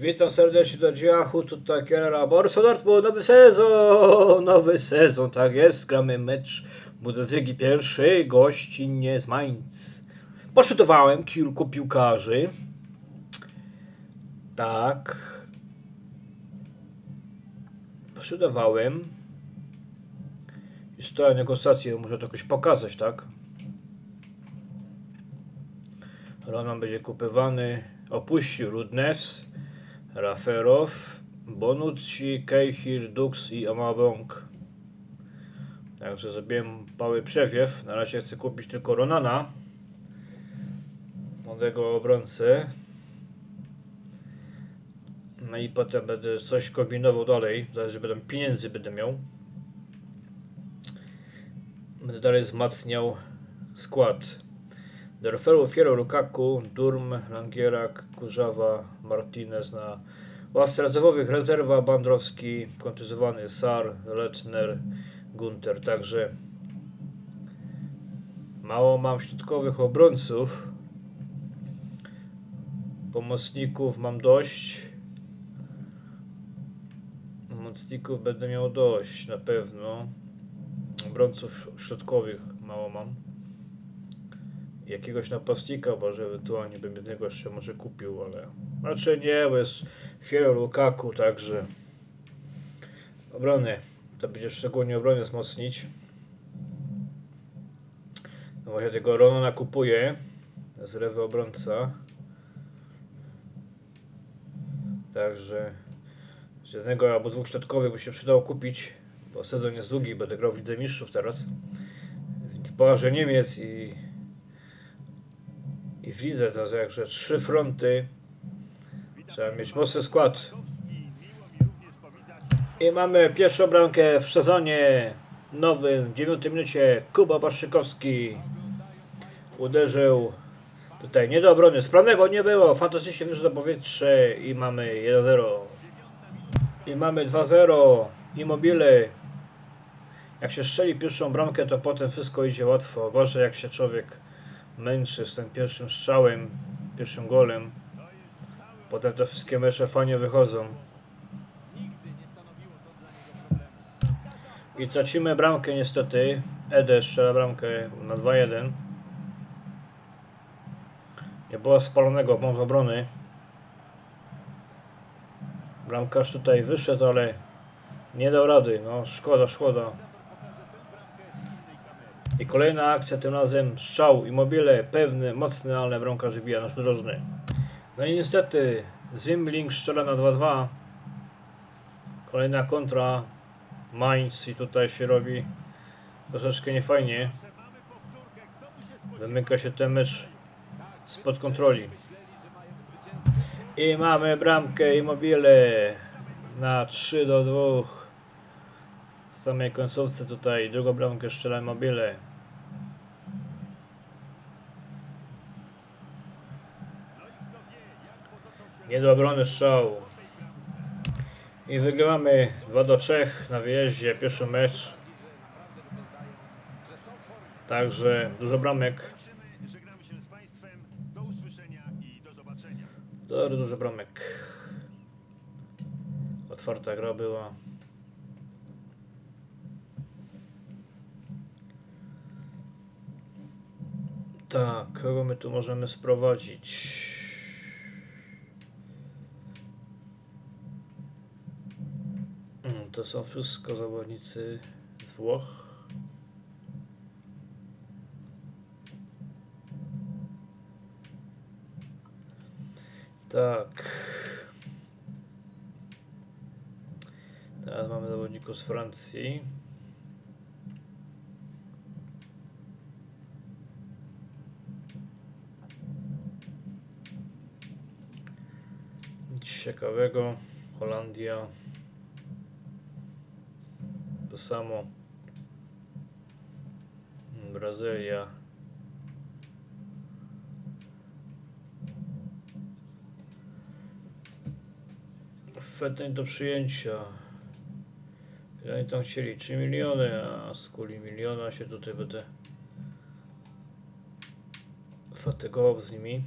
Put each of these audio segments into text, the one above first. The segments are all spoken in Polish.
Witam serdecznie do Dziachu, tutaj Kierra Borso Dortmund, nowy sezon, nowy sezon, tak jest, gramy mecz Bundesliga pierwszej, gościnnie z Mainz. Poszutowałem kilku piłkarzy, tak, poszutowałem, jest to negocjacje, muszę to jakoś pokazać, tak. Ronan będzie kupywany, opuścił Rudnes, Raferow, Bonucci, Kejhir, Dux i Amabong. Także zrobiłem mały przewiew. Na razie chcę kupić tylko Ronana. Młodego obrońcę. No i potem będę coś kombinował dalej. Zależy, będę pieniędzy będę miał. Będę dalej wzmacniał skład. Derfelu, Fiero, Lukaku, Durm, Langierak, Kurzawa, Martinez na ławce rezerwowych, rezerwa, Bandrowski, kontuzowany Sar, Letner, Gunter. Także mało mam środkowych obrońców. Pomocników mam dość. Pomocników będę miał dość na pewno. Obrońców środkowych mało mam jakiegoś napastnika, może ewentualnie bym jednego jeszcze może kupił, ale raczej nie, bo jest Fiero Lukaku, także obrony, to będzie szczególnie obronę wzmocnić. No właśnie tego Ronona kupuję z lewy obrońca. Także z jednego albo dwóch środkowych by się przydało kupić, bo sezon jest długi, będę grał w Lidze Mistrzów teraz. W Pucharze Niemiec i i widzę to, że trzy fronty. Trzeba mieć mocny skład. I mamy pierwszą bramkę w sezonie nowym, w 9 minucie. Kuba Baszczykowski uderzył tutaj nie do obrony. Sprawnego nie było, fantastycznie wyszło do powietrze i mamy 1-0. I mamy 2-0. Immobile. Jak się strzeli pierwszą bramkę, to potem wszystko idzie łatwo. Gorzej jak się człowiek męczy z tym pierwszym strzałem, pierwszym golem. Potem te wszystkie mecze fajnie wychodzą. I tracimy bramkę niestety. Ede strzela bramkę na 2-1. Nie było spalonego błąd obrony. Bramkarz tutaj wyszedł, ale nie dał rady. No szkoda, szkoda. I kolejna akcja, tym razem strzał Immobile, pewny, mocny, ale bramkarz wybija nasz drożny. No i niestety Zimling strzela na 2-2. Kolejna kontra Mainz i tutaj się robi troszeczkę niefajnie. Wymyka się ten mecz spod kontroli. I mamy bramkę Immobile na 3 do 2. W samej końcówce tutaj drugą bramkę strzela Immobile. Nie do obrony strzał. I wygrywamy 2 do 3 na wyjeździe, pierwszy mecz. Także dużo bramek. I. Dobry, dużo bramek. Otwarta gra była. Tak, kogo my tu możemy sprowadzić? To są wszystko zawodnicy z Włoch. Tak. Teraz mamy zawodników z Francji. Nic ciekawego. Holandia. Samo. Brazylia. Feteń do przyjęcia. Ile oni tam chcieli? 3 miliony, a z kuli miliona się tutaj będę fatygował z nimi.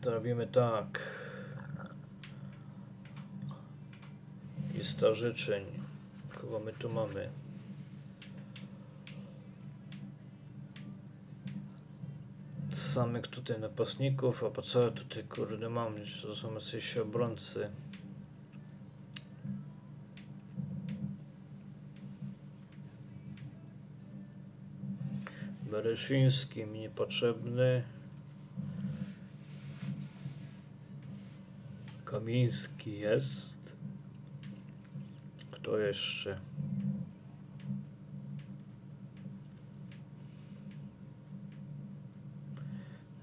To robimy tak. Lista życzeń. Kogo my tu mamy? Samych tutaj napastników, a po co ja tutaj kurde mam? To są jacyś obrońcy. Bereszyński mi niepotrzebny. Kamiński jest. Kto jeszcze?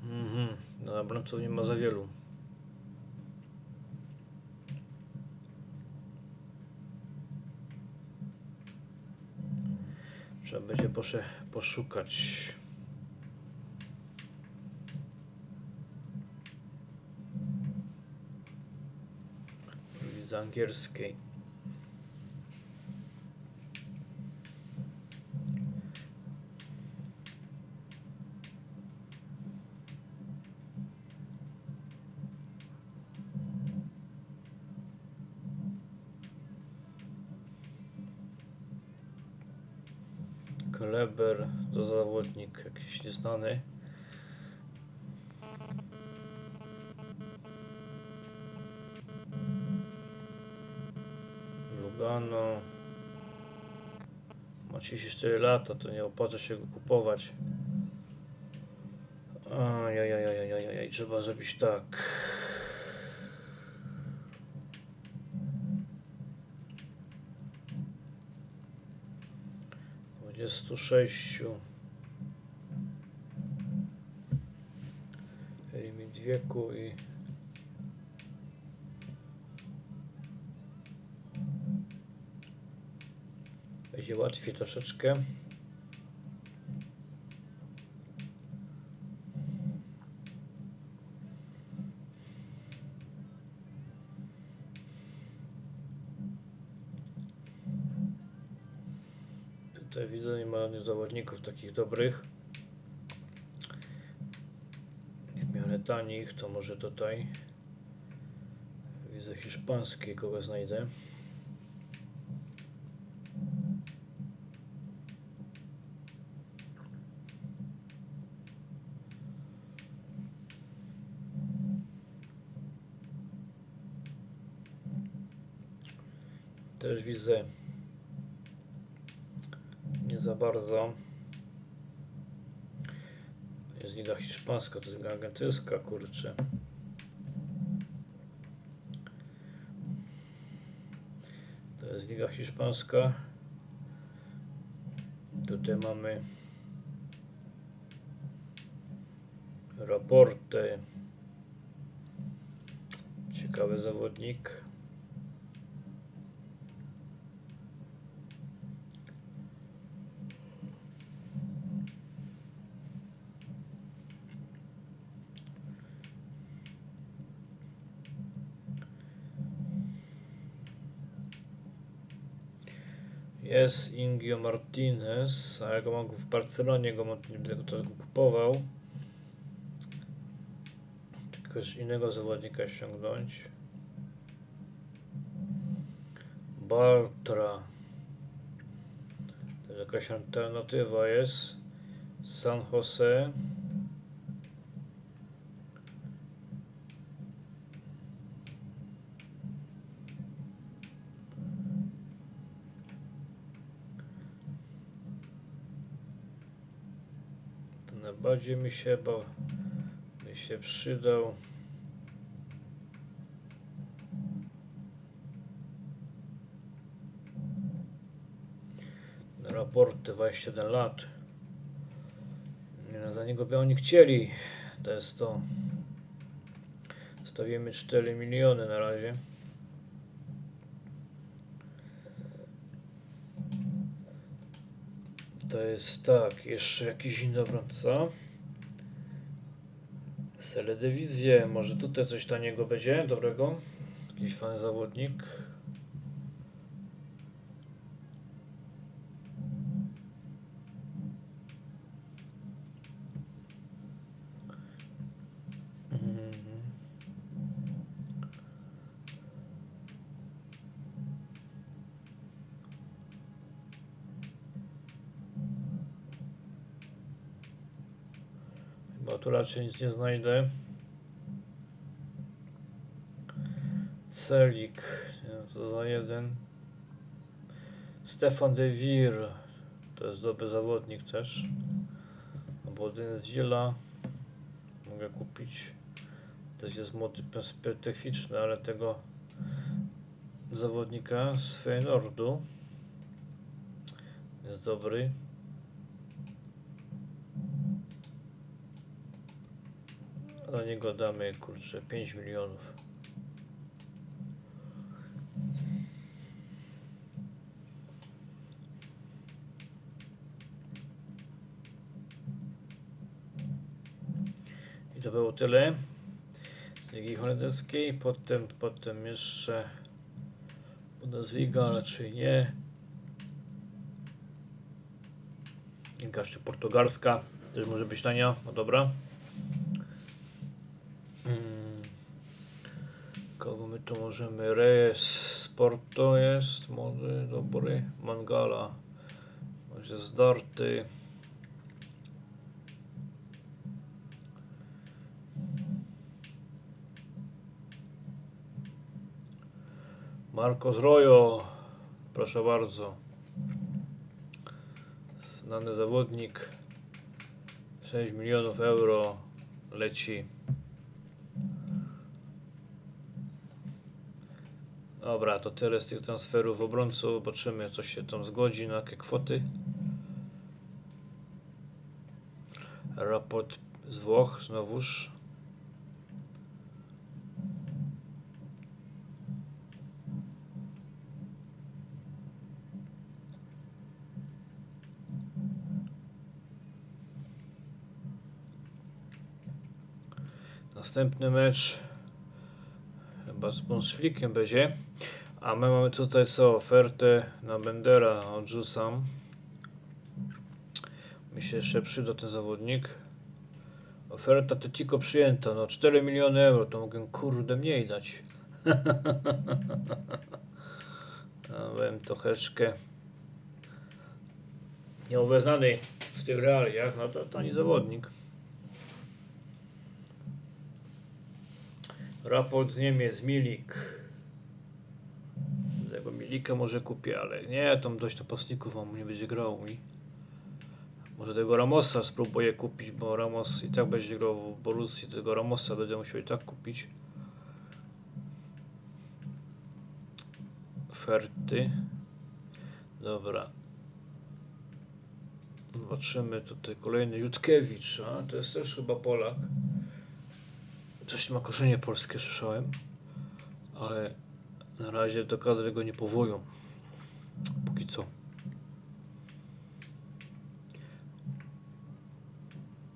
Mhm, no obrońców nie ma za wielu. Trzeba będzie posze, poszukać. Z angielskiej. Kleber to zawodnik jakiś nieznany. Lugano. Ma 34 lata, to nie opłaca się go kupować. Ajajajajajajaj, trzeba zrobić tak. Dwudziestu sześciu. Wieku i będzie łatwiej troszeczkę. Tutaj widzę, nie ma zawodników takich dobrych. W miarę tanich, to może tutaj widzę hiszpański, kogo znajdę. Też widzę nie za bardzo. Jest liga hiszpańska, to jest argentyńska, kurczę. To jest liga hiszpańska. Tutaj mamy raporty. Ciekawy zawodnik. Jest Ingio Martinez, a ja go mam w Barcelonie, go mam, nie będę go kupował. Tylko innego zawodnika ściągnąć. Bartra. To jakaś alternatywa jest. San Jose. Najbardziej mi się, bo mi się przydał. Raporty 21 lat. No, za niego by oni chcieli. To jest to. Stawimy 4 miliony na razie. To jest tak, jeszcze jakiś inny obrońca. Seledewizję, może tutaj coś taniego będzie, dobrego. Jakiś fajny zawodnik. Mhm. To tu raczej nic nie znajdę. Celik, co za jeden. Stefan de Vir, to jest dobry zawodnik też. Jeden z Willa. Mogę kupić. Też jest młody perspektywiczny, ale tego zawodnika z Feyenoordu jest dobry. Za niego damy kurczę 5 milionów. I to było tyle z Ligi Holenderskiej. Potem, potem jeszcze Bundesliga, raczej nie. Liga jeszcze portugalska, też może być tania, no dobra. Mm. Kogo my tu możemy? Reyes Sporto jest, młody, dobry. Mangala, może zdarty. Marcos Rojo, proszę bardzo. Znany zawodnik. 6 milionów euro leci. Dobra, to tyle z tych transferów obrońców. Zobaczymy, co się tam zgodzi, na jakie kwoty. Raport z Włoch znowuż. Następny mecz chyba z Bonsflikiem będzie. A my mamy tutaj co? Ofertę na Bendera odrzucam. Mi się jeszcze przyda ten zawodnik. Oferta to tylko przyjęta. No 4 miliony euro to mogę kurde mniej dać. byłem troszeczkę nieobeznany w tych realiach. No to tani zawodnik. Raport z Niemiec, Milik. Tego Milika może kupię, ale nie, tam dość napastników mam, nie będzie grał mi. Może tego Ramosa spróbuję kupić, bo Ramos i tak będzie grał w Borussii, tego Ramosa będę musiał i tak kupić. Oferty. Dobra. Zobaczymy tutaj kolejny Jutkiewicz, a to jest też chyba Polak. Coś ma korzenie polskie, słyszałem, ale na razie do kadry go nie powoją. Póki co.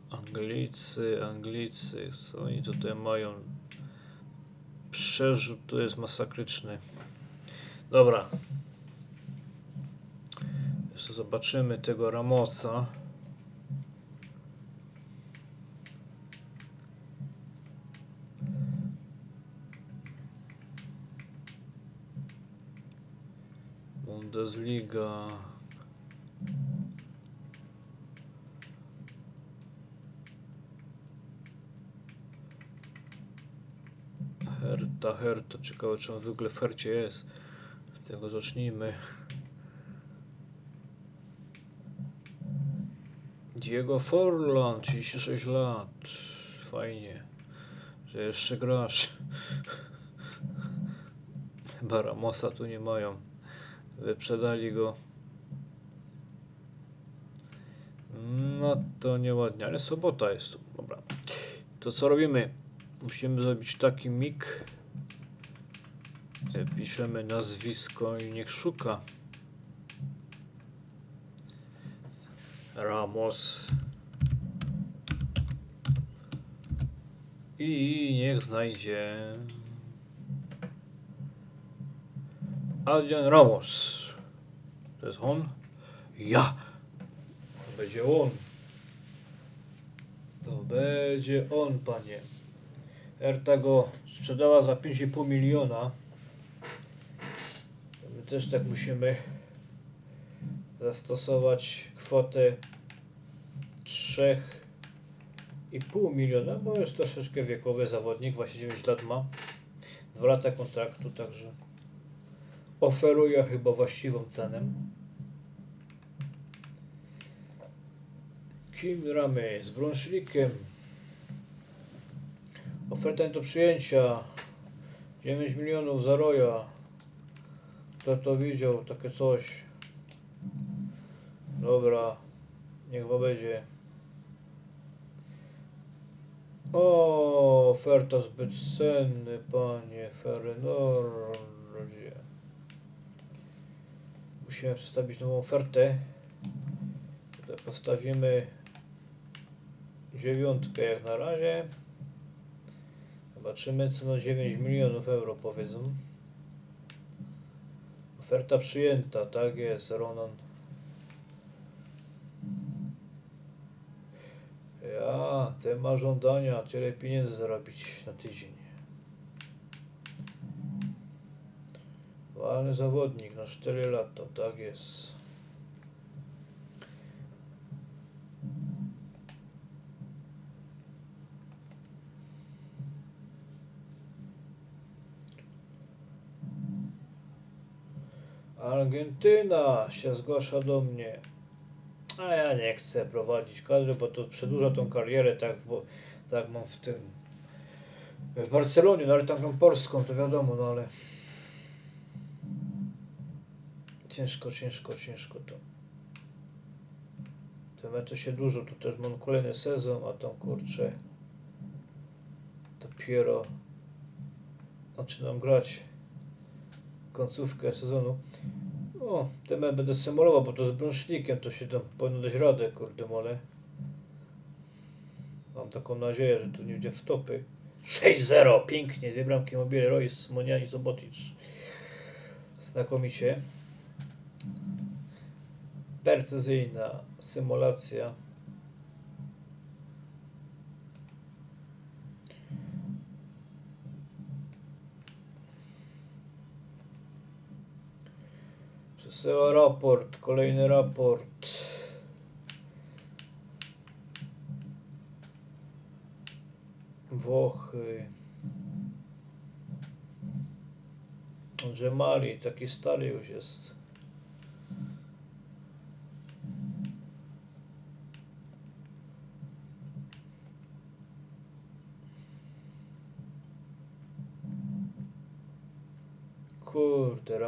Anglicy, Anglicy, co oni tutaj mają? Przerzut to jest masakryczny. Dobra. Jeszcze zobaczymy tego Ramosa. Bundesliga. Herta, Herta. Ciekawe, czy on w ogóle w Hercie jest. Z tego zacznijmy. Diego Forlan, 36 lat. Fajnie, że jeszcze grasz. Chyba Ramosa tu nie mają. Wyprzedali go. No to nieładnie, ale sobota jest tu. Dobra. To co robimy? Musimy zrobić taki mik. E, Piszemy nazwisko i niech szuka. Ramos. I niech znajdzie. Adrian Ramos. To jest on? Ja! To będzie on. To będzie on, panie. Erta go sprzedała za 5,5 miliona. Też tak musimy zastosować kwotę 3 2,5 miliona, bo jest troszeczkę wiekowy zawodnik, właśnie 9 lat ma. 2 lata kontraktu, także oferuje chyba właściwą cenę. Kim gramy? Z Brunszlikiem. Oferta do przyjęcia. 9 milionów za Roja. Kto to widział? Takie coś. Dobra. Niech wam będzie. O, oferta zbyt cenny, panie Ferynordzie. Musimy przedstawić nową ofertę. Tutaj postawimy dziewiątkę jak na razie. Zobaczymy co na 9 milionów euro powiedzą. Oferta przyjęta, tak jest, Ronan. Ja, ten ma żądania, tyle pieniędzy zarobić na tydzień. Ładny zawodnik na 4 lata, tak jest. Argentyna się zgłasza do mnie. A ja nie chcę prowadzić kadry, bo to przedłuża tą karierę, tak, bo, tak mam w tym. W Barcelonie, no ale tam gram polską, to wiadomo, no ale. Ciężko, ciężko, ciężko to. Te mecze się dużo, tu też mam kolejny sezon, a tam kurczę. Dopiero zaczynam grać końcówkę sezonu. O, ten mecz będę symulował, bo to z brącznikiem to się tam powinno dać radę, kurde mole. Mam taką nadzieję, że tu nie będzie w topy. 6-0, pięknie, dwie bramki mobile, Royce, Moniani, Zobotic. Znakomicie. Precyzyjna symulacja. Raport, kolejny raport. Włochy. Że Mali, taki stary już jest.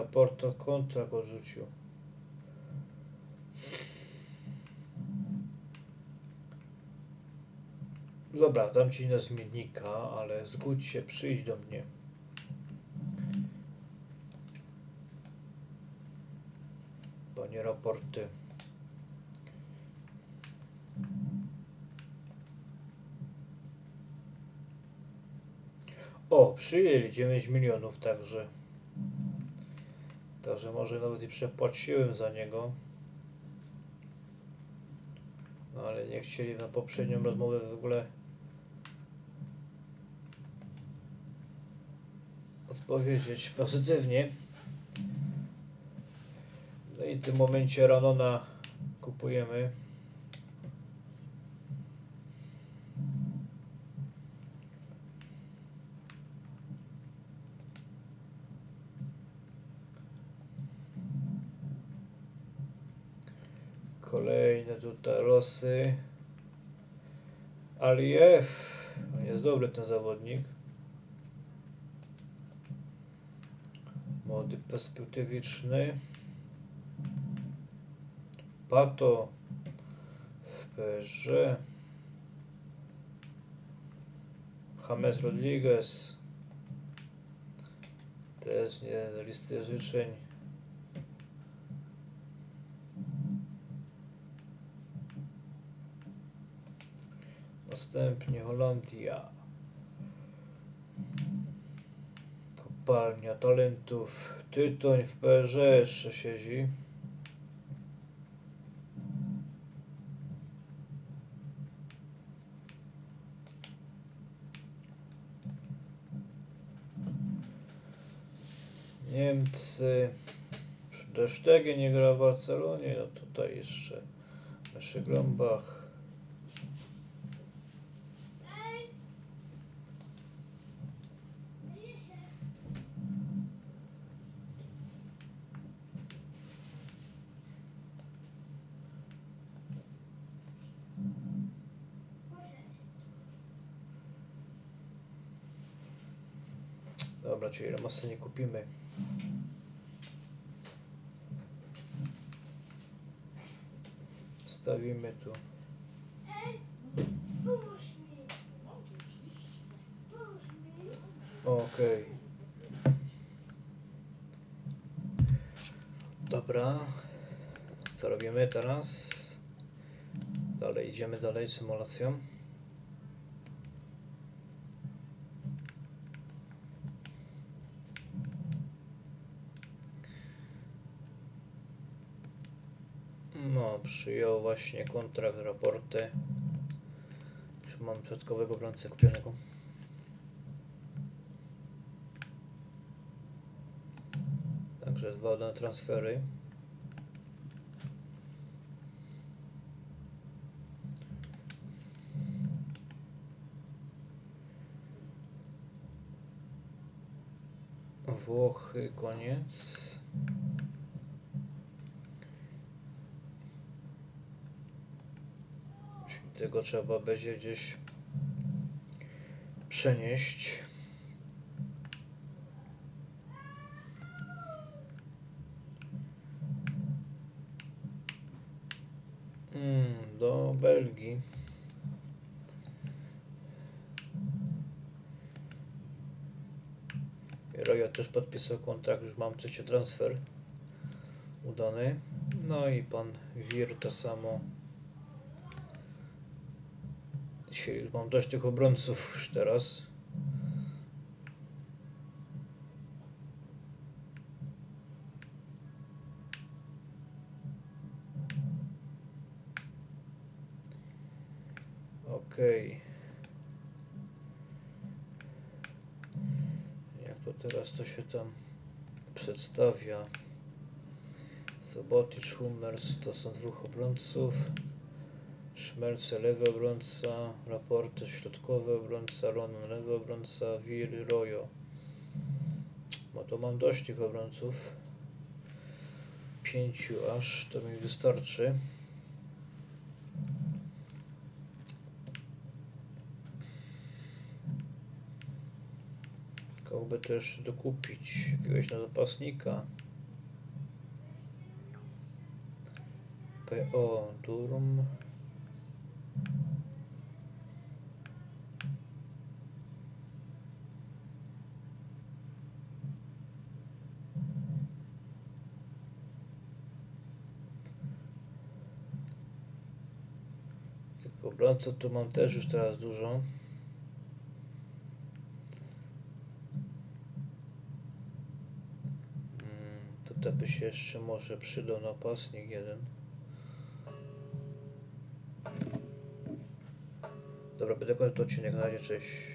O kontrakt odrzucił. Dobra, dam ci na zmiennika, ale zgódź się, przyjdź do mnie. Panie raporty. O, przyjęli 9 milionów, także. Także może nawet i przepłaciłem za niego. No ale nie chcieli na poprzednią rozmowę w ogóle odpowiedzieć pozytywnie. No i w tym momencie Ranona kupujemy. Tutaj losy. Aliyev. On Jest dobry ten zawodnik. Młody, perspektywiczny. Pato w PSG. James Rodriguez. Też nie listy życzeń. Następnie Holandia. Kopalnia talentów. Tytoń w PSG jeszcze siedzi. Niemcy. Desztege nie gra w Barcelonie, no tutaj jeszcze Mönchengladbach. Czyli Ramasa nie kupimy. Stawimy tu. Okej. Dobra. Co robimy teraz? Dalej idziemy dalej symulacją. No, przyjął właśnie kontrakt, raporty. Już mam środkowego obrońcę kupionego. Także dwa dane transfery. Włochy, koniec. Tego trzeba będzie gdzieś przenieść. Mm, do Belgii. Rojo też podpisał kontrakt, już mam trzeci transfer udany. No i pan Wir to samo. Już mam dość tych obrońców już teraz. Okej. Jak to teraz to się tam przedstawia? Soboticz, Hummers to są dwóch obrońców. Szmerce lewy obrońca, Raporte środkowy obrońca, Ronan lewy obrońca, Wir, Rojo. No to mam dość tych obrońców. Pięciu aż, to mi wystarczy. Kogoby też dokupić jakiegoś na zapasnika. PO Durm. Tylko obrońców tu mam też już teraz dużo. Mm, Tutaj by się jeszcze może przydał napastnik jeden. Dobra, będę kończył odcinek. Na razie, cześć.